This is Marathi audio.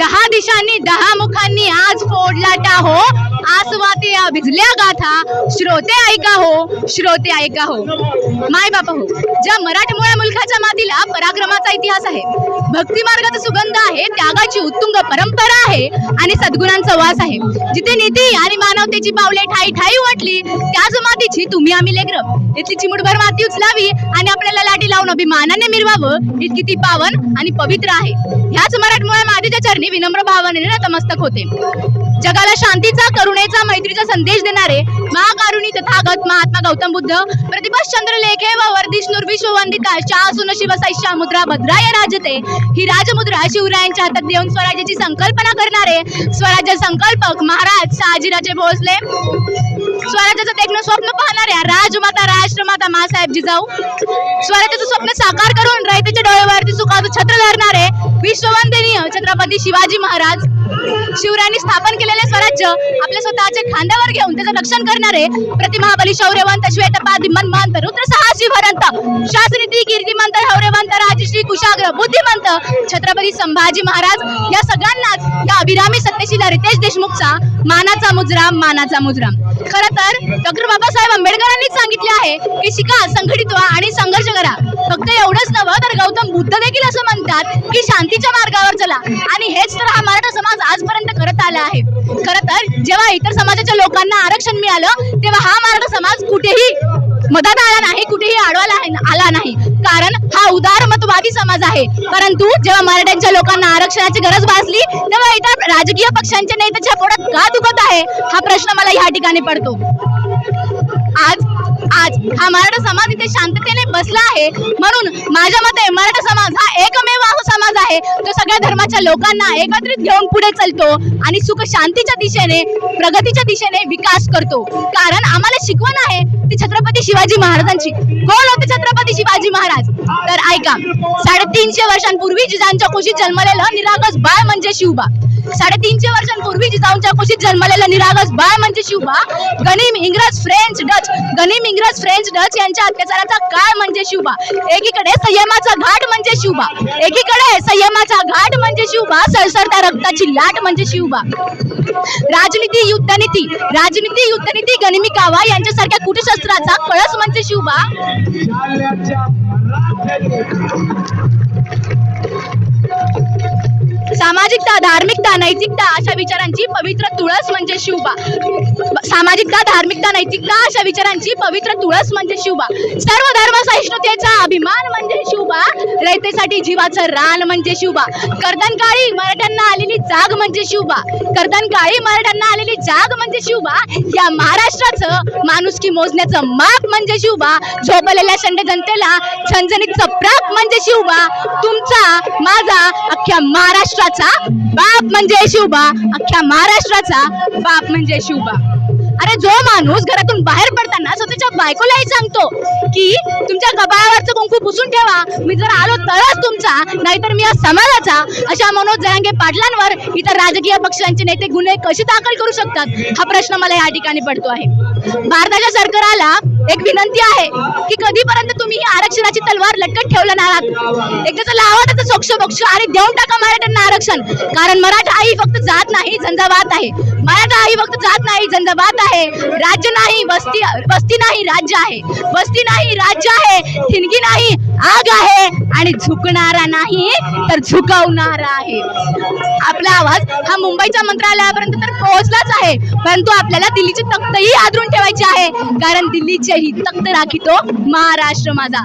दहा दिशांनी दहा मुखांनी आज फोडला टाहो आसवाते या भिजल्या गाथा. श्रोते ऐका हो श्रोते ऐका हो. माय बापा हो ज्या मराठमोळ्या मुलखाच्या मातीला पराक्रमाचा इतिहास आहे भक्ती मार्गाचा सुगंध आहे त्यागाची उत्तुंग परंपरा आहे आणि सद्गुणांचा वास आहे. जिथे नीती आणि मानवतेची पावले ठाई ठाई वाटली त्याच मातीची तुम्ही आम्ही लेकर. इथली चिमुटभर माती उचलावी आणि आपल्याला लाटी लावून अभिमानाने मिरवावं इतकी ती पावन आणि पवित्र आहे. ह्याच मराठमोळ्या मातीच्या चरणी विनम्र भावनेने नतमस्तक होते. जगाला शांतीचा करुणेचा मैत्रीचा संदेश देणारे महाकारुणी तथागत महात्मा गौतम बुद्ध प्रतिभाश्चंद्र लेखे व वर्धिश नुर्विश्व वंदिता शाह सुनशिव सैशा मुद्रा भद्राय राजते ही राजमुद्रा शिवरायांच्या हातात देऊन स्वराज्याची संकल्पना करणारे स्वराज्य संकल्पक महाराज शहाजीराजे भोसले. स्वराज्याचं देखणं स्वप्न पाहणाऱ्या राजमाता राष्ट्रमाता मासाहेब जिजाऊ. स्वराज्याचं स्वप्न साकार करून रयतेच्या डोळ्यावरती सुखाचं छत्र धरणारे विश्ववंदनीय छत्रपती शिवाजी महाराज. शिवरायांनी स्थापन केलेले स्वराज्य आपल्या स्वतःच्या खांद्यावर घेऊन त्याचं रक्षण करणारे प्रतिमहाबली शौर्यवंत श्वेतपाद मनमंत रुद्र साहसी भरंत शासनीती कीर्तिमंत शौर्यवंत राजश्री कुशाग्र बुद्धिमंत छत्रपती संभाजी महाराज या सगळ्यांनाच या अभिरामी सत्यशीला रितेश देशमुखचा मानाचा मुजरा मानाचा मुजराम खर तर डॉक्टर बाबासाहेब आंबेडकरांनीच सांगितले आहे की शिका संघटित व्हा आणि संघर्ष करा. फक्त एवढंच गौतम बुद्ध देखील असं म्हणतात की शांतीच्या मार्गावर चला. आणि हेच तर हा मराठा समाज आजपर्यंत करत आला आहे. खर तर जेव्हा इतर समाजाच्या लोकांना आरक्षण मिळालं तेव्हा हा मराठा समाज कुठेही मदत आला नाही कुठेही आडवाला आला नाही. कारण हा उदारमतवादी समाज आहे. परंतु जेव्हा मराठ्यांच्या लोकांना आरक्षणाची गरज भासली तेव्हा इतर राजकीय पक्षांच्या नेत्याच्या पोटात का दुखत आहे? हा प्रश्न मला या ठिकाणी पडतो. आज आज हा मराठा समाज इथे शांततेने बसला आहे. म्हणून माझ्या मते मराठा समाज हा एकमेव समाज आहे. तो सगळ्या धर्माच्या लोकांना एकत्रित घेऊन पुढे चालतो आणि सुख शांतीच्या दिशेने प्रगतीच्या दिशेने विकास करतो. कारण आम्हाला शिकवण आहे ती छत्रपती शिवाजी महाराजांची. कोण होते छत्रपती शिवाजी महाराज? तर ऐका साडेतीनशे वर्षांपूर्वी जिजांच्या कुशीत जन्मलेलं निरागस बाळ म्हणजे शिवबा साडेतीनशे वर्षांपूर्वी जिजाऊंच्या कुशीत जन्मलेलं निरागस बाळ म्हणजे शिवबा गनिम इंग्रज फ्रेंच डच. गनिम इंग्रज फ्रेंच डच यांच्या अत्याचाराचा काळ म्हणजे शिवबा एकीकडे संयमाचा घाट म्हणजे शिवबा एकीकडे संयमाचा घाट म्हणजे शिवबा सळसळत्या रक्ताची लाट म्हणजे शिवबा राजनीती युद्धनीती. राजनीती युद्धनीती गनिमी कावा यांच्यासारख्या कुटशस्त्राचा कळस म्हणजे शिवबा सामाजिकता धार्मिकता नैतिकता अशा विचारांची पवित्र तुळस म्हणजे शिवबा सामाजिकता धार्मिकता नैतिकता अशा विचारांची पवित्र तुळस म्हणजे शिवबा सर्व धर्म सहिष्णुतेचा अभिमान म्हणजे शिवबा रयतेसाठी जीवाचं रान म्हणजे शिवबा कर्दनकाळी मराठ्यांना आलेली जाग म्हणजे शिवबा कर्दनकाळी मराठ्यांना आलेली जाग म्हणजे शिवबा या महाराष्ट्राचं माणुसकी मोजण्याचं माप म्हणजे शिवबा झोपलेल्या शंड जनतेला झणझणीत प्राप म्हणजे शिवबा तुमचा माझा अख्ख्या महाराष्ट्राचा महाराष्ट्राचा बाप म्हणजे शिवबा अख्ख्या महाराष्ट्राचा बाप म्हणजे शिवबा अरे जो माणूस घरातून बाहेर पडताना स्वतःच्या बायकोलाही सांगतो की तुमच्या कपाळावरचं कुंकू पुसून ठेवा. मी जर आलो तरच तुमचा नाहीतर मी या समाजाचा. अशा मनोज जरांगे पाटलांवर इतर राजकीय पक्षांचे नेते गुन्हे कसे दाखल करू शकतात हा प्रश्न मला या ठिकाणी पडतो आहे. भारताच्या सरकारला एक विनंती आहे की कधीपर्यंत तुम्ही तलवार लटकत ठेवलं नाळात एकदा एकदाच लावा त्याचं सोक्ष बोक्ष आणि देऊन टाका मराठ्यांना आरक्षण. कारण मराठा आई फक्त जात नाही झंझावात आहे. मराठा आई फक्त जात नाही झंझावात आहे. राज्य नाही वस्ती वस्ती नाही राज्य आहे. वस्ती नाही राज्य आहे. ठिणगी नाही आग आहे. आणि झुकणारा नाही तर झुकवणारा आहे. आपला आवाज हा मुंबईच्या मंत्रालयापर्यंत तर पोहोचलाच आहे. परंतु आपल्याला दिल्लीची तख्तही आदरून ठेवायची आहे. कारण दिल्लीचे ही तख्त राखितो महाराष्ट्र माझा.